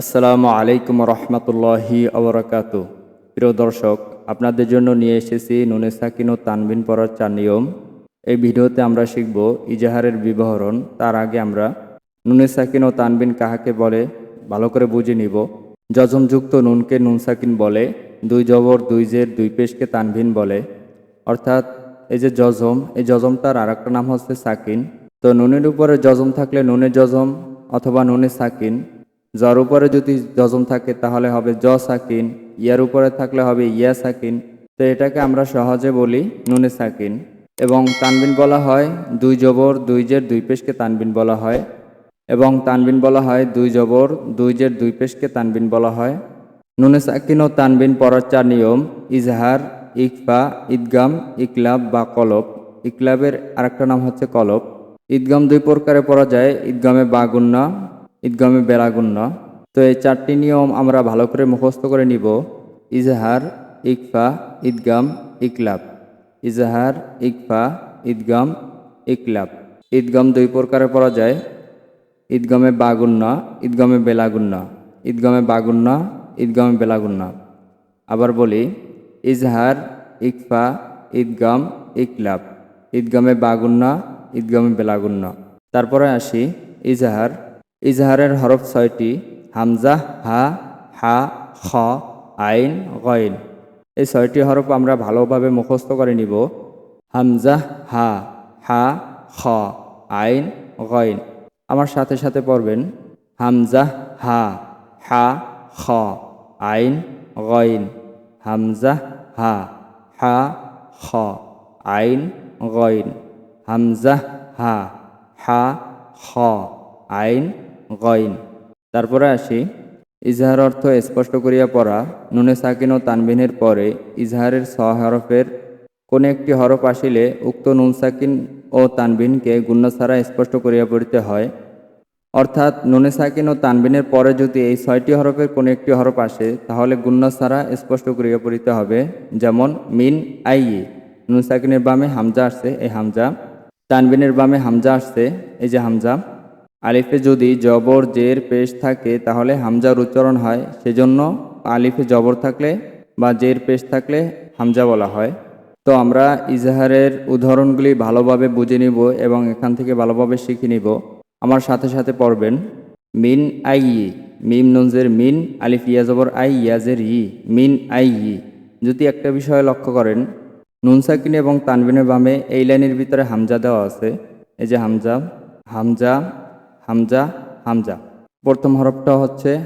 আসসালামু আলাইকুম রহমতুল্লাহি আবরাকাত। প্রিয় দর্শক, আপনাদের জন্য নিয়ে এসেছি নুনে সাকিন ও তানবিন পড়ার চার নিয়ম। এই ভিডিওতে আমরা শিখব ইজাহারের বিবরণ। তার আগে আমরা নুনে সাকিন ও তানবিন কাহাকে বলে ভালো করে বুঝে নিব। যজমযুক্ত নুনকে নুন সাকিন বলে, দুই জবর, দুই জের, দুই পেশকে তানবিন বলে। অর্থাৎ এই যে যজম, এই যজমটার আর একটা নাম হচ্ছে সাকিন। তো নুনের উপরে যজম থাকলে নুনে যজম অথবা নুনে সাকিন। যার উপরে যদি যজম থাকে, তাহলে হবে জ সাকিন ইয়ার উপরে থাকলে হবে ইয়া সাকিন তো এটাকে আমরা সহজে বলি নুনে সাকিন। এবং তানবিন বলা হয় দুই জবর, দুই জের, দুই পেশকে তানবিন বলা হয়। এবং তানবিন বলা হয় দুই জবর, দুই জের, দুই পেশকে তানবিন বলা হয়। নুনে সাকিন ও তানবিন পড়ার চার নিয়ম, ইজহার, ইকফা ঈদগাম ইকলাব বা কলব। ইকলাবের আরেকটা নাম হচ্ছে কলব। ঈদগাম দুই প্রকারে পড়া যায় ঈদগামে বাগুন্না ঈদগামে বেলাগুন্না তো এই চারটি নিয়ম আমরা ভালো করে মুখস্থ করে নিব। ইজহার, ইকফা, ঈদগাম, ইকলাব। ইজহার, ইকফা, ঈদগাম, ইকলাব। ঈদগাম দুই প্রকারে পড়া যায়। ঈদগমে বাগুন্না ঈদগমে বেলাগুণ্য। ঈদগমে বাগুন্না ঈদগমে বেলাগুন্না আবার বলি, ইজহার, ইকফা, ঈদগাম, ইকলাব। ঈদগমে বাগুন্না ঈদগমে বেলাগুণ্য। তারপরে আসি, ইজহার ইজহারের হরফ ছয়টি, হামজা, হা হা, খ, আইন, গইন। এই ছয়টি হরফ আমরা ভালোভাবে মুখস্থ করে নিব। হামজা, হা হা, খ, আইন, গইন। আমার সাথে সাথে পড়বেন, হামজা, হা হা, খ, আইন, গইন। হামজা, হা হা, খ, আইন, গইন। হামজা, হা হা, খ, আইন গইন। তারপরে আসি। ইজহার অর্থ স্পষ্ট করিয়া পড়া, নুনে সাকিন ও তানবিনের পরে ইজহারের ছ হরফের কোন একটি হরফ আসিলে উক্ত নুন সাকিন ও তানবিনকে গুণ্য ছাড়া স্পষ্ট করিয়া পড়িতে হয়। অর্থাৎ নুনে সাকিন ও তানবিনের পরে যদি এই ছয়টি হরফের কোনো একটি হরফ আসে, তাহলে গুণ্য ছাড়া স্পষ্ট করিয়া পড়িতে হবে। যেমন, মিন, আই নুন সাকিনের বামে হামজা আসছে, এই হামজা। তানবিনের বামে হামজা আসছে, এই যে হামজা। আলিফে যদি জবর জের পেশ থাকে, তাহলে হামজার উচ্চারণ হয়। সেজন্য আলিফে জবর থাকলে বা জের পেশ থাকলে হামজা বলা হয়। তো আমরা ইজাহারের উদাহরণগুলি ভালোভাবে বুঝে নিব এবং এখান থেকে ভালোভাবে শিখে নিব। আমার সাথে সাথে পড়বেন। Mean I E, meme নুনজের mean, Alif ইয়াজবর I, ইয়াজের E, mean I E. যদি একটা বিষয় লক্ষ্য করেন, নুন সাকিন এবং তানবিনের বামে এই লাইনের ভিতরে হামজা দেওয়া আছে। এই যে হামজা হামজা হামজা হামজা। প্রথম হরফটা হচ্ছে